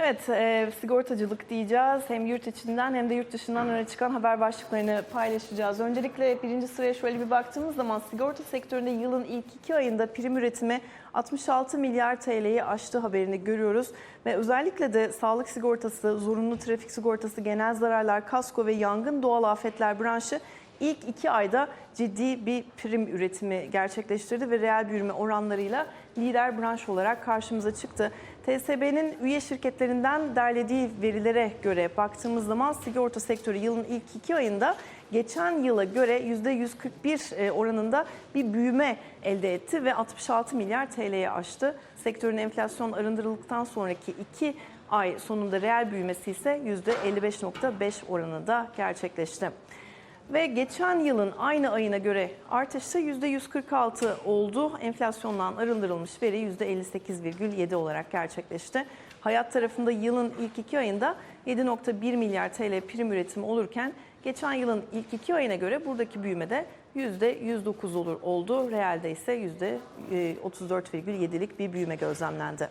Evet, e, sigortacılık diyeceğiz. Hem yurt içinden hem de yurt dışından öne çıkan haber başlıklarını paylaşacağız. Öncelikle birinci sıraya şöyle bir baktığımız zaman sigorta sektöründe yılın ilk iki ayında prim üretimi 66 milyar TL'yi aştı haberini görüyoruz. Ve özellikle de sağlık sigortası, zorunlu trafik sigortası, genel zararlar, kasko ve yangın doğal afetler branşı ilk iki ayda ciddi bir prim üretimi gerçekleştirdi ve reel büyüme oranlarıyla lider branş olarak karşımıza çıktı. TSB'nin üye şirketlerinden derlediği verilere göre baktığımız zaman sigorta sektörü yılın ilk iki ayında geçen yıla göre %141 e, oranında bir büyüme elde etti ve 66 milyar TL'ye aştı. Sektörün enflasyon arındırıldıktan sonraki iki ay sonunda reel büyümesi ise %55.5 oranında gerçekleşti. Ve geçen yılın aynı ayına göre artışı %146 oldu. Enflasyondan arındırılmış veri %58,7 olarak gerçekleşti. Hayat tarafında yılın ilk iki ayında 7.1 milyar TL prim üretimi olurken geçen yılın ilk iki ayına göre buradaki büyüme de %109 olur oldu. Realde ise %34,7'lik bir büyüme gözlemlendi.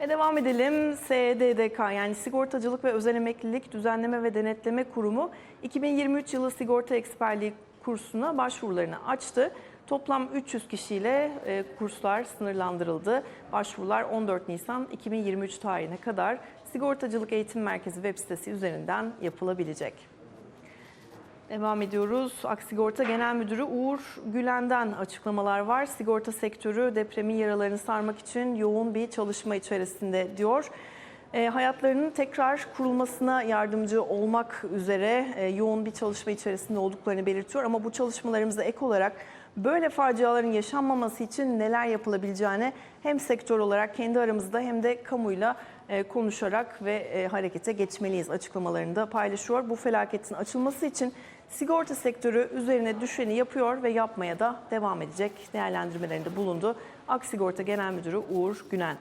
Ve devam edelim. SDDK yani Sigortacılık ve Özel Emeklilik Düzenleme ve Denetleme Kurumu 2023 yılı sigorta eksperliği kursuna başvurularını açtı. Toplam 300 kişiyle e, kurslar sınırlandırıldı. Başvurular 14 Nisan 2023 tarihine kadar Sigortacılık Eğitim Merkezi web sitesi üzerinden yapılabilecek. Devam ediyoruz. Aksigorta Genel Müdürü Uğur Gülen'den açıklamalar var. Sigorta sektörü depremin yaralarını sarmak için yoğun bir çalışma içerisinde diyor. E, hayatlarının tekrar kurulmasına yardımcı olmak üzere e, yoğun bir çalışma içerisinde olduklarını belirtiyor. Ama bu çalışmalarımıza ek olarak böyle faciaların yaşanmaması için neler yapılabileceğini hem sektör olarak kendi aramızda hem de kamuyla konuşarak ve e, harekete geçmeliyiz açıklamalarında paylaşıyor. Bu felaketin açılması için sigorta sektörü üzerine düşeni yapıyor ve yapmaya da devam edecek değerlendirmelerinde bulundu. Aksigorta Genel Müdürü Uğur Günen.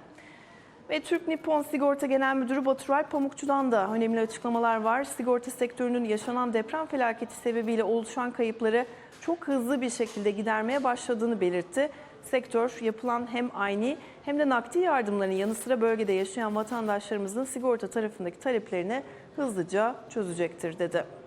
Ve Türk Nippon Sigorta Genel Müdürü Baturay Pamukçu'dan da önemli açıklamalar var. Sigorta sektörünün yaşanan deprem felaketi sebebiyle oluşan kayıpları çok hızlı bir şekilde gidermeye başladığını belirtti. Sektör yapılan hem aynı hem de nakdi yardımların yanı sıra bölgede yaşayan vatandaşlarımızın sigorta tarafındaki taleplerini hızlıca çözecektir dedi.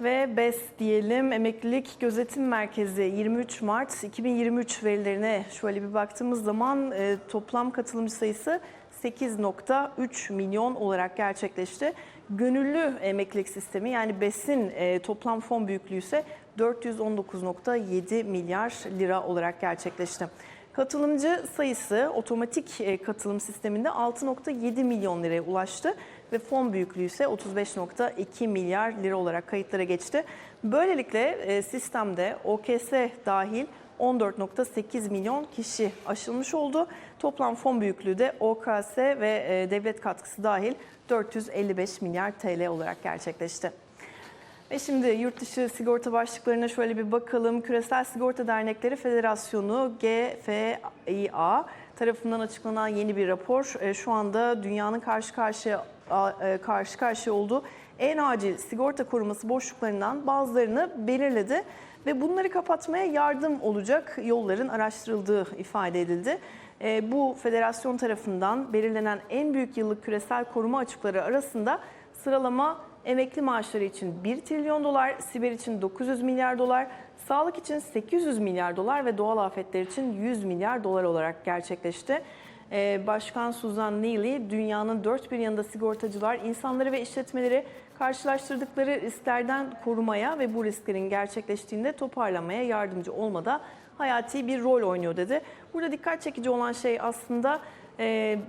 Ve BES diyelim Emeklilik Gözetim Merkezi 23 Mart 2023 verilerine şöyle bir baktığımız zaman e, toplam katılımcı sayısı 8.3 milyon olarak gerçekleşti. Gönüllü emeklilik sistemi yani BES'in e, toplam fon büyüklüğü ise 419.7 milyar lira olarak gerçekleşti. Katılımcı sayısı otomatik e, katılım sisteminde 6.7 milyon liraya ulaştı ve fon büyüklüğü ise 35.2 milyar lira olarak kayıtlara geçti. Böylelikle e, sistemde OKS dahil 14.8 milyon kişi aşılmış oldu. Toplam fon büyüklüğü de OKS ve e, devlet katkısı dahil 455 milyar TL olarak gerçekleşti. Ve şimdi yurt dışı sigorta başlıklarına şöyle bir bakalım. Küresel Sigorta Dernekleri Federasyonu GFIA tarafından açıklanan yeni bir rapor e, şu anda dünyanın karşı karşıya e, karşı karşıya olduğu en acil sigorta koruması boşluklarından bazılarını belirledi ve bunları kapatmaya yardım olacak yolların araştırıldığı ifade edildi. E, bu federasyon tarafından belirlenen en büyük yıllık küresel koruma açıkları arasında sıralama emekli maaşları için 1 trilyon dolar, siber için 900 milyar dolar, sağlık için 800 milyar dolar ve doğal afetler için 100 milyar dolar olarak gerçekleşti. Ee, Başkan Suzan Neely, dünyanın dört bir yanında sigortacılar insanları ve işletmeleri karşılaştırdıkları risklerden korumaya ve bu risklerin gerçekleştiğinde toparlamaya yardımcı olmada hayati bir rol oynuyor dedi. Burada dikkat çekici olan şey aslında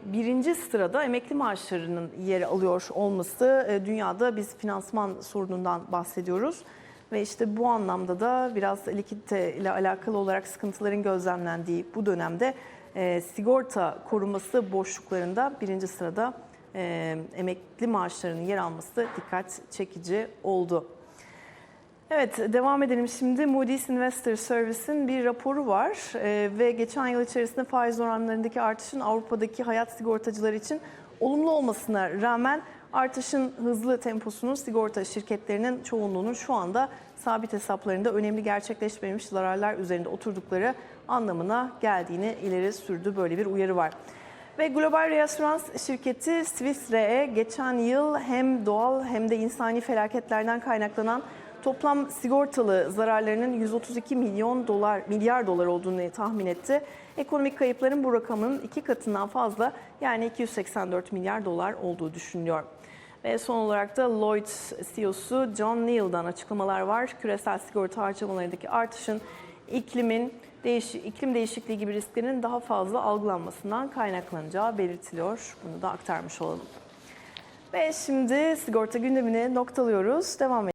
birinci sırada emekli maaşlarının yer alıyor olması. E, dünyada biz finansman sorunundan bahsediyoruz. Ve işte bu anlamda da biraz likidite ile alakalı olarak sıkıntıların gözlemlendiği bu dönemde e, sigorta koruması boşluklarında birinci sırada e, emekli maaşlarının yer alması dikkat çekici oldu. Evet, devam edelim şimdi. Moody's Investor Service'in bir raporu var ee, ve geçen yıl içerisinde faiz oranlarındaki artışın Avrupa'daki hayat sigortacıları için olumlu olmasına rağmen artışın hızlı temposunun sigorta şirketlerinin çoğunluğunun şu anda sabit hesaplarında önemli gerçekleşmemiş zararlar üzerinde oturdukları anlamına geldiğini ileri sürdü. Böyle bir uyarı var. Ve global reasürans şirketi Swiss Re'ye geçen yıl hem doğal hem de insani felaketlerden kaynaklanan toplam sigortalı zararlarının 132 milyon dolar milyar dolar olduğunu tahmin etti. Ekonomik kayıpların bu rakamın iki katından fazla yani 284 milyar dolar olduğu düşünülüyor. Ve son olarak da Lloyds CEO'su John Neal'dan açıklamalar var. Küresel sigorta harcamalarındaki artışın iklimin değiş iklim değişikliği gibi risklerin daha fazla algılanmasından kaynaklanacağı belirtiliyor. Bunu da aktarmış olalım. Ve şimdi sigorta gündemini noktalıyoruz. Devam